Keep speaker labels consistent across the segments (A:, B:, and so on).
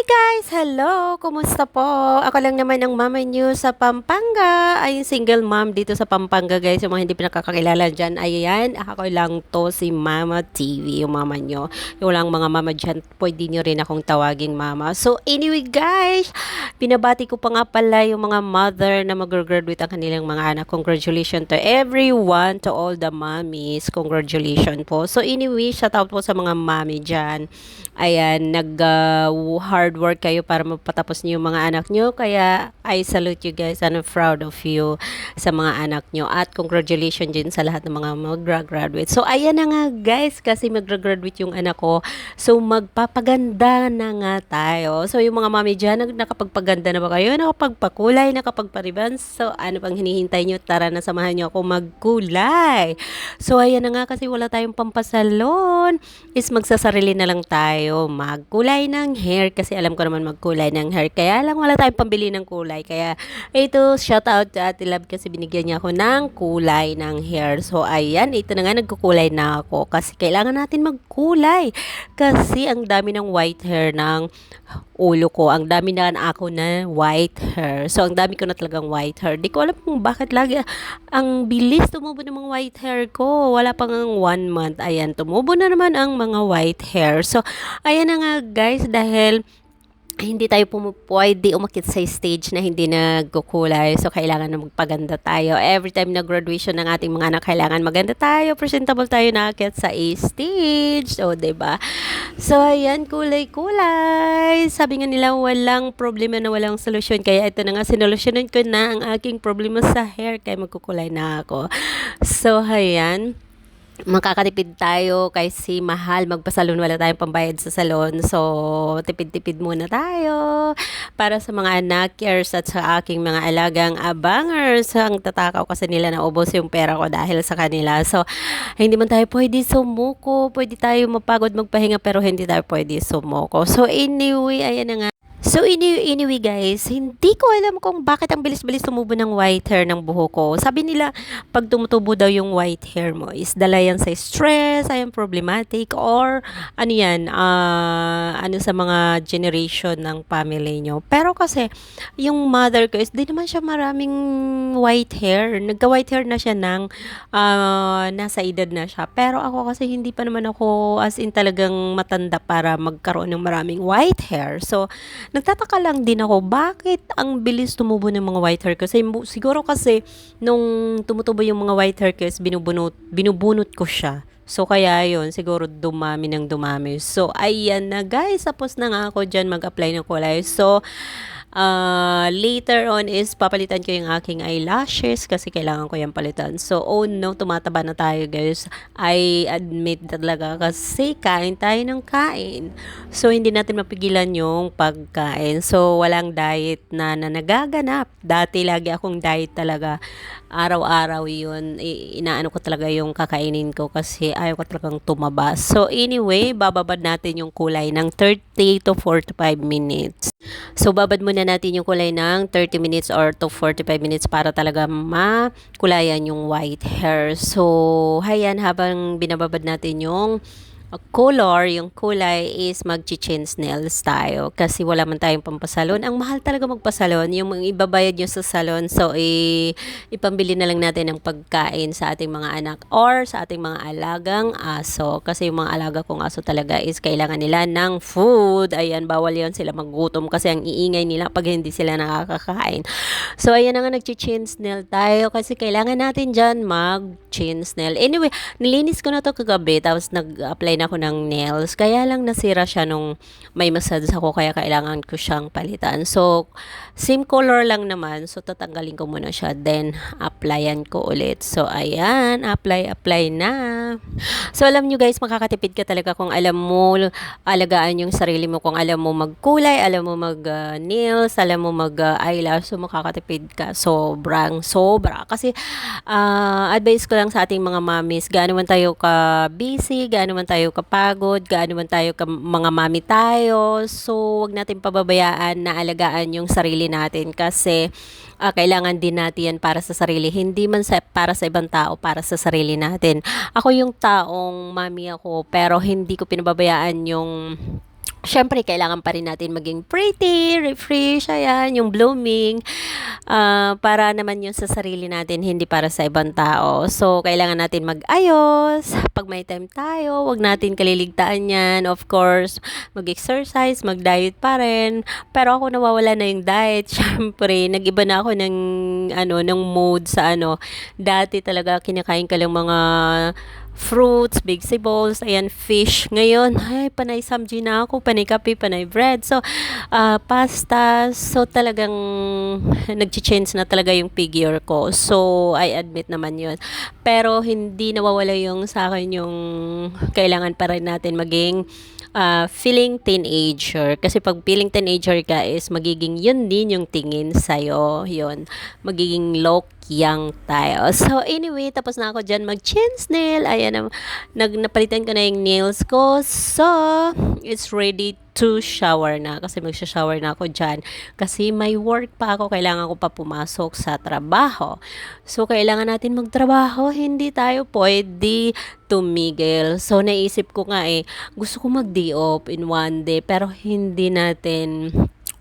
A: Hi guys! Hello! Kumusta po? Ako lang naman ang mama niyo sa Pampanga. Ay, single mom dito sa Pampanga guys. Yung mga hindi pinakakakilala dyan. Ayan, ako lang to si Mama TV, yung mama nyo. Yung lang mga mama dyan, pwede nyo rin akong tawaging mama. So anyway guys, pinabati ko pa nga pala yung mga mother na mag-graduate ang kanilang mga anak. Congratulations to everyone, to all the mommies. Congratulations po. So anyway, shout out po sa mga mommy dyan. Ayan, nag uh, work kayo para mapatapos niyo yung mga anak niyo. Kaya I salute you guys and I'm proud of you sa mga anak niyo. At congratulations din sa lahat ng mga mag-graduate. So ayan na nga guys, kasi mag-graduate yung anak ko. So magpapaganda na nga tayo. So yung mga mami dyan, nakapagpaganda na ba kayo? Nakapagpakulay, nakapagparibans? So ano pang hinihintay niyo? Tara na samahan niyo ako magkulay. So ayan na nga kasi wala tayong pampasalon. Is magsasarili na lang tayo. Magkulay ng hair kasi alam ko naman magkulay ng hair. Kaya lang wala tayong pambili ng kulay. Kaya ito, shout out to Ate Love kasi binigyan niya ako ng kulay ng hair. So ayan, ito na nga nagkukulay na ako kasi kailangan natin magkulay. Kasi ang dami ng white hair ng ulo ko. Ang dami na ako na white hair. So, ang dami ko na talagang white hair. Di ko alam kung bakit lagi ang bilis tumubo ng mga white hair ko. Wala pang one month. Ayan, tumubo na naman ang mga white hair. So, ayan na nga guys dahil hindi tayo pwede umakit sa stage na hindi nagkukulay. So, kailangan na magpaganda tayo. Every time na graduation ng ating mga anak, kailangan maganda tayo, presentable tayo na akit sa stage. So, ba diba? So, ayan, kulay-kulay. Sabi nga nila, walang problema na walang solusyon. Kaya ito na nga, sinolusyonan ko na ang aking problema sa hair. Kaya magkukulay na ako. So, ayan makakatipid tayo kasi mahal. Magpasalon wala tayong pambayad sa salon. So tipid-tipid muna tayo para sa mga anak cares at sa aking mga alagang abangers. Ang tatakaw kasi nila na ubos yung pera ko dahil sa kanila. So hindi man tayo pwede sumuko. Pwede tayo mapagod magpahinga pero hindi tayo pwede sumuko. So anyway ayan na nga So anyway guys, hindi ko alam kung bakit ang bilis-bilis tumubo ng white hair ng buho ko. Sabi nila, pag tumutubo daw yung white hair mo, is dala yan sa stress, ay problematic, or ano yan, uh, ano sa mga generation ng family nyo. Pero kasi, yung mother ko is, di naman siya maraming white hair. Nagka-white hair na siya ng uh, nasa edad na siya. Pero ako kasi hindi pa naman ako as in talagang matanda para magkaroon ng maraming white hair. So, nagtataka lang din ako, bakit ang bilis tumubo ng mga white hair? Kasi siguro kasi nung tumutubo yung mga white hair binubunot, binubunot ko siya. So, kaya yon siguro dumami ng dumami. So, ayan na guys, tapos na nga ako dyan mag-apply ng kulay. So, Uh, later on is papalitan ko yung aking eyelashes kasi kailangan ko yung palitan. So, oh no, tumataba na tayo guys. I admit talaga kasi kain tayo ng kain. So, hindi natin mapigilan yung pagkain. So, walang diet na, na nagaganap. Dati lagi akong diet talaga. Araw-araw yun. Inaano ko talaga yung kakainin ko kasi ayaw ko talagang tumaba. So, anyway, bababad natin yung kulay ng 30 to 45 minutes. So, babad muna natin yung kulay ng 30 minutes or to 45 minutes para talaga makulayan yung white hair. So, hayan habang binababad natin yung color, yung kulay is mag-change nails tayo kasi wala man tayong pampasalon. Ang mahal talaga magpasalon, yung ibabayad nyo sa salon. So, i- ipambili na lang natin ng pagkain sa ating mga anak or sa ating mga alagang aso. Kasi yung mga alaga kong aso talaga is kailangan nila ng food. Ayan, bawal yon sila maggutom kasi ang iingay nila pag hindi sila nakakakain. So, ayan na nga nag-change nail tayo kasi kailangan natin dyan mag-change nail. Anyway, nilinis ko na to kagabi tapos nag-apply na ako ng nails. Kaya lang nasira siya nung may massage ako kaya kailangan ko siyang palitan. So, same color lang naman. So, tatanggalin ko muna siya. Then, applyan ko ulit. So, ayan. Apply, apply na. So, alam nyo guys, makakatipid ka talaga kung alam mo alagaan yung sarili mo. Kung alam mo magkulay, alam mo mag-nails, uh, alam mo mag-eyelash. Uh, so, makakatipid ka. Sobrang, sobra. Kasi, uh, advice ko lang sa ating mga mamis, gaano man tayo ka-busy, gaano man tayo kapagod, gaano man tayo ka, mga mami tayo. So, wag natin pababayaan na alagaan yung sarili natin kasi uh, kailangan din natin yan para sa sarili. Hindi man sa, para sa ibang tao, para sa sarili natin. Ako yung taong mami ako pero hindi ko pinababayaan yung Siyempre, kailangan pa rin natin maging pretty, refresh, ayan, yung blooming, ah, para naman yun sa sarili natin, hindi para sa ibang tao. So, kailangan natin mag-ayos, pag may time tayo, wag natin kaliligtaan yan. Of course, mag-exercise, mag-diet pa rin. Pero ako nawawala na yung diet. Siyempre, nag-iba na ako ng, ano, ng mood sa ano. Dati talaga, kinakain ka lang mga fruits, vegetables, ayan, fish. Ngayon, ay, panay samji na ako, panay kape, panay bread. So, ah, pasta. So, talagang nag-change na talaga yung figure ko. So, I admit naman yun. Pero, hindi nawawala yung sa akin yung kailangan pa rin natin maging ah, feeling teenager. Kasi pag feeling teenager ka is magiging yun din yung tingin sa'yo. Yun. Magiging low young tayo. So, anyway, tapos na ako dyan mag-chins nail. Ayan, na, nag, napalitan ko na yung nails ko. So, it's ready to shower na. Kasi magsha-shower na ako dyan. Kasi may work pa ako. Kailangan ko pa pumasok sa trabaho. So, kailangan natin magtrabaho. Hindi tayo pwede tumigil. So, naisip ko nga eh, gusto ko mag-day off in one day. Pero hindi natin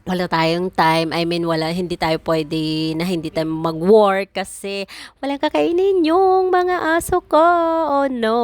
A: wala tayong time. I mean, wala, hindi tayo pwede na hindi tayo mag-work kasi walang kakainin yung mga aso ko. Oh no.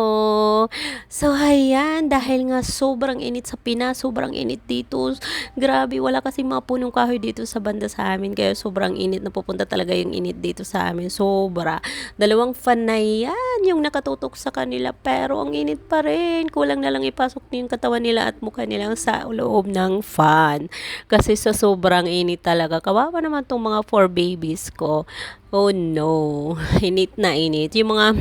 A: So, ayan, dahil nga sobrang init sa Pinas, sobrang init dito. Grabe, wala kasi mga punong kahoy dito sa banda sa amin. Kaya sobrang init na pupunta talaga yung init dito sa amin. Sobra. Dalawang fan na yan yung nakatutok sa kanila. Pero ang init pa rin. Kulang na lang ipasok yung katawan nila at mukha nila sa loob ng fan. Kasi sa sobrang init talaga. Kawawa naman tong mga four babies ko. Oh no. Init na init. Yung mga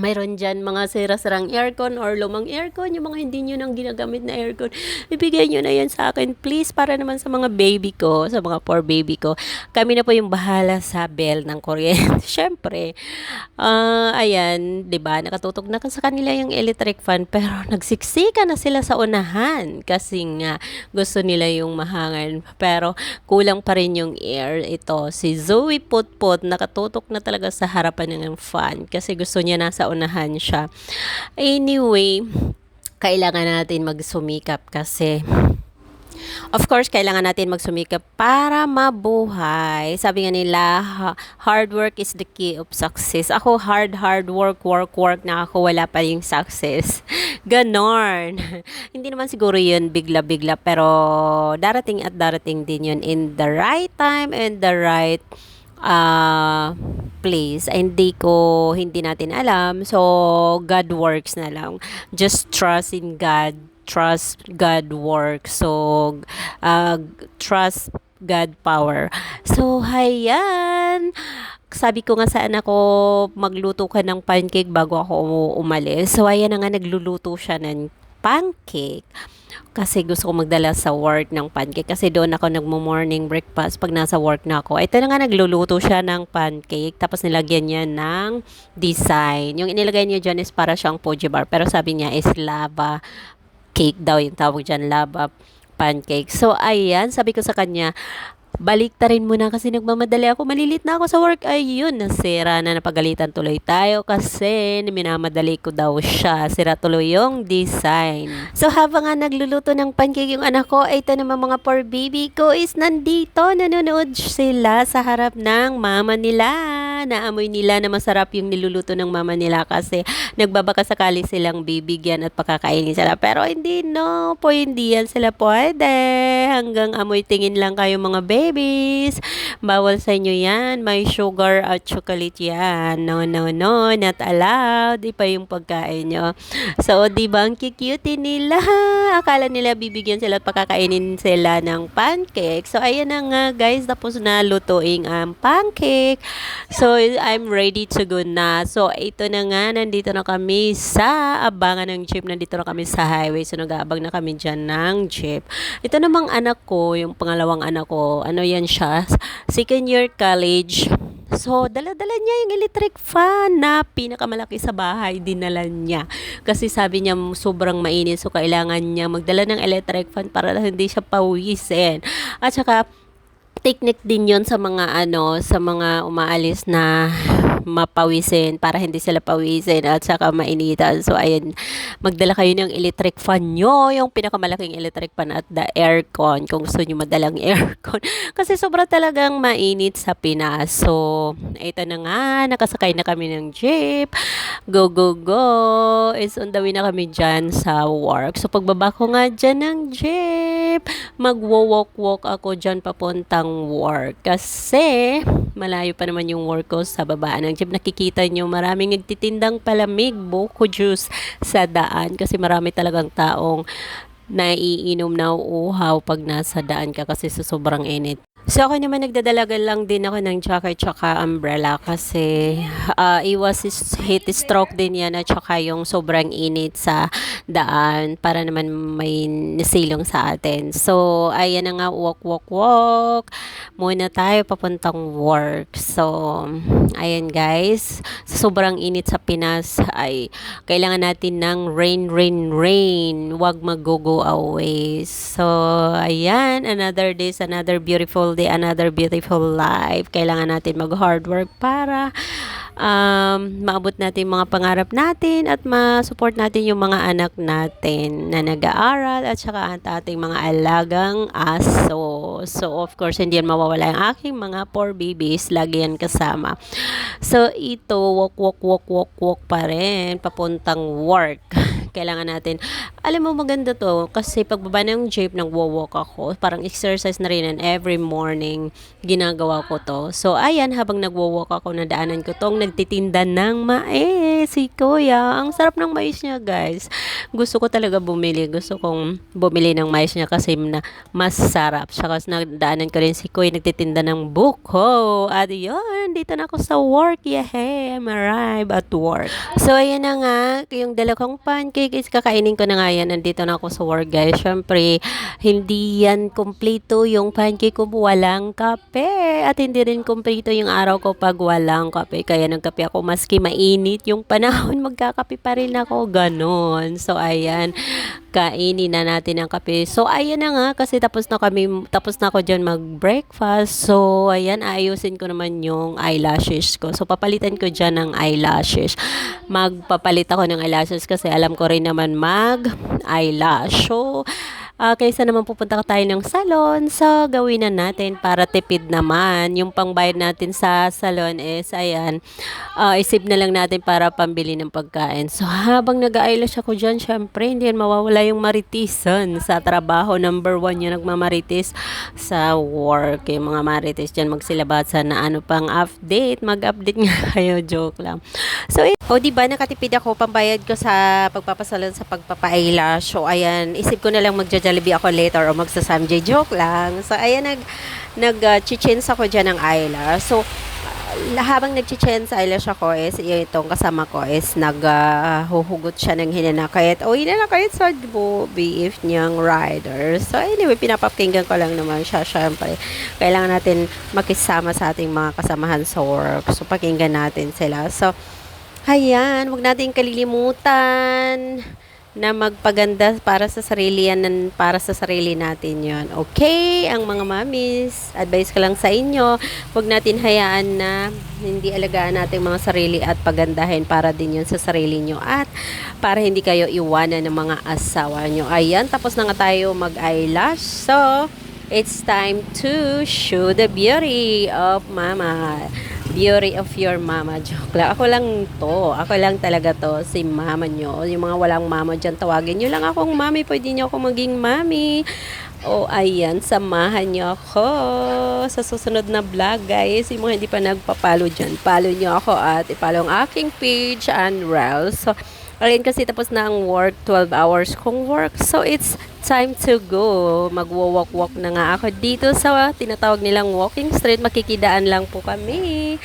A: mayroon dyan mga sira-sirang aircon or lumang aircon, yung mga hindi nyo nang ginagamit na aircon, ibigay nyo na yan sa akin, please, para naman sa mga baby ko, sa mga poor baby ko. Kami na po yung bahala sa bill ng kuryente. Siyempre, uh, ayan, di ba nakatutok na sa kanila yung electric fan, pero nagsiksika na sila sa unahan kasi nga gusto nila yung mahangan. Pero kulang pa rin yung air. Ito, si Zoe Putput, nakatutok na talaga sa harapan ng fan kasi gusto niya nasa unahan siya. Anyway, kailangan natin magsumikap kasi Of course, kailangan natin magsumikap para mabuhay. Sabi nga nila, hard work is the key of success. Ako, hard, hard work, work, work na ako, wala pa yung success. Ganon. Hindi naman siguro yun bigla-bigla, pero darating at darating din yun in the right time and the right uh, place ay hindi ko hindi natin alam. So God works na lang. Just trust in God. Trust God works. So uh, trust God power. So hayan sabi ko nga sa anak ko magluto ka ng pancake bago ako umalis. So ayan na nga nagluluto siya ng pancake kasi gusto ko magdala sa work ng pancake kasi doon ako nagmo-morning breakfast pag nasa work na ako. Ito na nga nagluluto siya ng pancake tapos nilagyan niya ng design. Yung inilagay niya dyan is para siyang poji bar pero sabi niya is lava cake daw yung tawag dyan, lava pancake. So, ayan, sabi ko sa kanya, balik ta rin muna kasi nagmamadali ako. Malilit na ako sa work. Ayun, nasira na napagalitan tuloy tayo kasi minamadali ko daw siya. Sira tuloy yung design. So habang nga nagluluto ng pancake yung anak ko, ito naman mga poor baby ko is nandito. Nanonood sila sa harap ng mama nila. Naamoy nila na masarap yung niluluto ng mama nila kasi nagbabaka sakali silang bibigyan at pakakainin sila. Pero hindi no, po hindi yan sila pwede. Hanggang amoy tingin lang kayo mga baby babies. Bawal sa inyo yan. May sugar at chocolate yan. No, no, no. Not allowed. Ipa yung pagkain nyo. So, di ba ang cute nila? Akala nila bibigyan sila at pakakainin sila ng pancake. So, ayan na nga guys. Tapos na lutuing ang pancake. So, I'm ready to go na. So, ito na nga. Nandito na kami sa abangan ng jeep. Nandito na kami sa highway. So, nag-aabang na kami dyan ng jeep. Ito namang anak ko, yung pangalawang anak ko, ano yan siya, second year college. So, dala-dala niya yung electric fan na pinakamalaki sa bahay, dinala niya. Kasi sabi niya sobrang mainit, so kailangan niya magdala ng electric fan para hindi siya pawisin. At saka, technique din yon sa mga ano, sa mga umaalis na mapawisin para hindi sila pawisin at saka mainitan. So ayan, magdala kayo ng electric fan nyo, yung pinakamalaking electric fan at the aircon kung gusto nyo madalang aircon. Kasi sobra talagang mainit sa Pinas. So, ito na nga, nakasakay na kami ng jeep. Go, go, go. It's on the way na kami dyan sa work. So, pagbaba ko nga dyan ng jeep, magwo-walk-walk ako dyan papuntang work. Kasi, malayo pa naman yung work ko sa babaan ng jeep. Nakikita nyo, maraming nagtitindang palamig, buko juice sa daan. Kasi marami talagang taong naiinom na uhaw pag nasa daan ka kasi sa sobrang init. So ako naman nagdadalagan lang din ako ng jacket tsaka umbrella kasi uh, iwas is heat stroke din yan at tsaka yung sobrang init sa daan para naman may nasilong sa atin. So ayan na nga walk walk walk muna tayo papuntang work. So ayan guys, sobrang init sa Pinas ay kailangan natin ng rain rain rain. Huwag mag-go away. So ayan, another day, another beautiful day, another beautiful life. Kailangan natin mag-hard work para um, maabot natin mga pangarap natin at ma-support natin yung mga anak natin na nag-aaral at saka ang ating mga alagang aso. So, of course, hindi yan mawawala yung aking mga poor babies. Lagi yan kasama. So, ito, walk, walk, walk, walk, walk pa rin, papuntang work kailangan natin. Alam mo, maganda to kasi pagbaba ng jeep, nagwo-walk ako. Parang exercise na rin and every morning ginagawa ko to. So, ayan, habang nagwo-walk ako, nadaanan ko tong nagtitinda ng mais. Si Kuya, ang sarap ng mais niya, guys. Gusto ko talaga bumili. Gusto kong bumili ng mais niya kasi na mas sarap. Saka nadaanan ko rin si Kuya, nagtitinda ng buko. At yun, dito na ako sa work. Yeah, I'm arrived at work. So, ayan na nga, yung dala kong pancake is kakainin ko na nga yan. Nandito na ako sa work, guys. Siyempre, hindi yan kompleto yung pancake ko walang kape. At hindi rin kompleto yung araw ko pag walang kape. Kaya nagkape ako maski mainit yung panahon, magkakape pa rin ako. Ganon. So, ayan kainin na natin ang kape. So, ayan na nga, kasi tapos na kami, tapos na ako dyan mag-breakfast. So, ayan, ayusin ko naman yung eyelashes ko. So, papalitan ko dyan ng eyelashes. Magpapalit ako ng eyelashes kasi alam ko rin naman mag-eyelash. So, uh, kaysa naman pupunta ka tayo ng salon, so gawin na natin para tipid naman. Yung pangbayad natin sa salon is, ayan, uh, isip na lang natin para pambili ng pagkain. So habang nag-eyelash ako dyan, syempre, hindi yan mawawala yung maritisan sa trabaho. Number one yung nagmamaritis sa work. Yung mga maritis dyan magsilabat sa na ano pang update. Mag-update nga kayo, joke lang. So, o, di ba nakatipid ako pambayad ko sa pagpapasalon sa pagpapa-eyelash. So, ayan, isip ko na lang magja-Jollibee ako later o magsa-Samjay. Joke lang. So, ayan, nag, nag-chichense uh, ako dyan ng eyelash. So, uh, habang nag-chichense eyelash ako is, itong kasama ko is naghuhugot uh, siya ng hinanakayat. O, hinanakayat sa beef niyang rider. So, anyway, pinapakinggan ko lang naman siya. Siyempre, kailangan natin makisama sa ating mga kasamahan sa work. So, pakinggan natin sila. So, Ayan, huwag natin kalilimutan na magpaganda para sa sarili yan, para sa sarili natin yon Okay, ang mga mamis, advice ko lang sa inyo, huwag natin hayaan na hindi alagaan natin mga sarili at pagandahin para din yon sa sarili nyo at para hindi kayo iwanan ng mga asawa nyo. Ayan, tapos na nga tayo mag-eyelash. So, it's time to show the beauty of mama beauty of your mama. Joke lang. Ako lang to. Ako lang talaga to. Si mama nyo. Yung mga walang mama dyan, tawagin nyo lang akong mami. Pwede nyo ako maging mami. O, oh, ayan. Samahan nyo ako sa susunod na vlog, guys. Yung mga hindi pa nagpapalo dyan, follow nyo ako at ipalo ang aking page and reels. So, Ayun kasi tapos na ang work, 12 hours kong work. So, it's time to go. Magwo-walk-walk na nga ako dito sa tinatawag nilang walking street. Makikidaan lang po kami.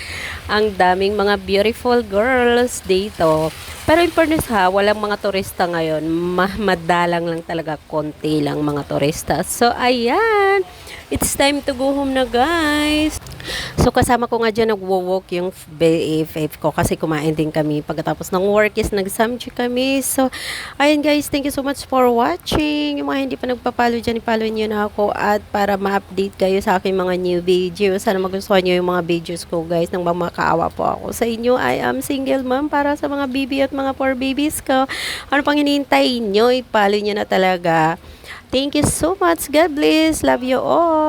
A: Ang daming mga beautiful girls dito. Pero in fairness ha, walang mga turista ngayon. Ma- madalang lang talaga, konti lang mga turista. So, ayan. It's time to go home na guys. So kasama ko nga dyan nagwo-walk yung BFF ko kasi kumain din kami. Pagkatapos ng work is nagsamji kami. So ayun guys, thank you so much for watching. Yung mga hindi pa nagpa-follow dyan, i-follow nyo na ako at para ma-update kayo sa aking mga new videos. Sana magustuhan nyo yung mga videos ko guys nang mamakaawa po ako sa inyo. I am single mom para sa mga baby at mga poor babies ko. Ano pang hinihintay nyo? I-follow na talaga. Thank you so much. God bless. Love you all.